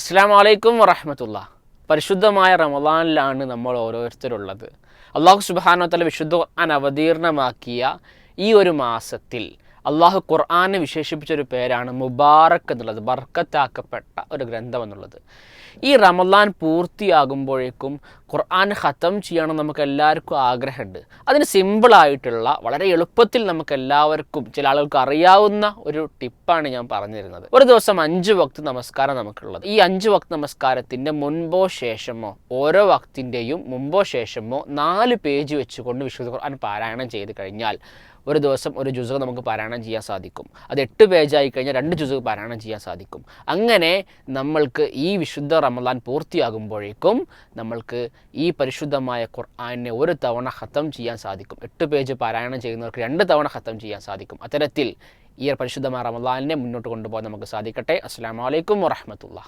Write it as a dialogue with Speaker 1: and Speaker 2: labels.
Speaker 1: അസ്സാം വലൈക്കും വറഹമത്തുള്ള. പരിശുദ്ധമായ റമദാനിലാണ് നമ്മൾ ഓരോരുത്തരുള്ളത്. അള്ളാഹു സുബാനോത്തല വിശുദ്ധ ഖുർആൻ അവതീർണമാക്കിയ ഈ ഒരു മാസത്തിൽ അള്ളാഹു ഖുർആനെ വിശേഷിപ്പിച്ച ഒരു പേരാണ് മുബാറക്ക് എന്നുള്ളത് ബർക്കത്താക്കപ്പെട്ട ഒരു ഗ്രന്ഥം എന്നുള്ളത്. ഈ റമദാൻ പൂർത്തിയാകുമ്പോഴേക്കും ഖുർആൻ ഖത്തം ചെയ്യണം നമുക്ക് എല്ലാവർക്കും ആഗ്രഹമുണ്ട്. അതിന് സിമ്പിളായിട്ടുള്ള വളരെ എളുപ്പത്തിൽ നമുക്ക് എല്ലാവർക്കും ചില ആളുകൾക്ക് അറിയാവുന്ന ഒരു ടിപ്പാണ് ഞാൻ പറഞ്ഞിരുന്നത്. ഒരു ദിവസം അഞ്ച് വക്ത് നമസ്കാരം നമുക്കുള്ളത്. ഈ അഞ്ച് വക്ത് നമസ്കാരത്തിന്റെ മുൻപോ ശേഷമോ ഓരോ വക്തിന്റെയും മുമ്പോ ശേഷമോ നാല് പേജ് വെച്ചുകൊണ്ട് വിശുദ്ധ ഖുർആൻ പാരായണം ചെയ്ത് കഴിഞ്ഞാൽ ഒരു ദിവസം ഒരു ജുസുക നമുക്ക് പാരായണം ചെയ്യാൻ സാധിക്കും. അത് എട്ട് പേജായി കഴിഞ്ഞാൽ രണ്ട് ജുസുക പാരായണം ചെയ്യാൻ സാധിക്കും. അങ്ങനെ നമ്മൾക്ക് ഈ വിശുദ്ധ റമദാൻ പൂർത്തിയാകുമ്പോഴേക്കും നമ്മൾക്ക് ഈ പരിശുദ്ധമായ ഖുർആനെ ഒരു തവണ ഹത്തം ചെയ്യാൻ സാധിക്കും. എട്ട് പേജ് പാരായണം ചെയ്യുന്നവർക്ക് രണ്ട് തവണ ഹത്തം ചെയ്യാൻ സാധിക്കും. അത്തരത്തിൽ ഈ പരിശുദ്ധമായ റമദാനിനെ മുന്നോട്ട് കൊണ്ടുപോകാൻ നമുക്ക് സാധിക്കട്ടെ. അസ്സാം വലൈക്കും വറഹമത്തുള്ള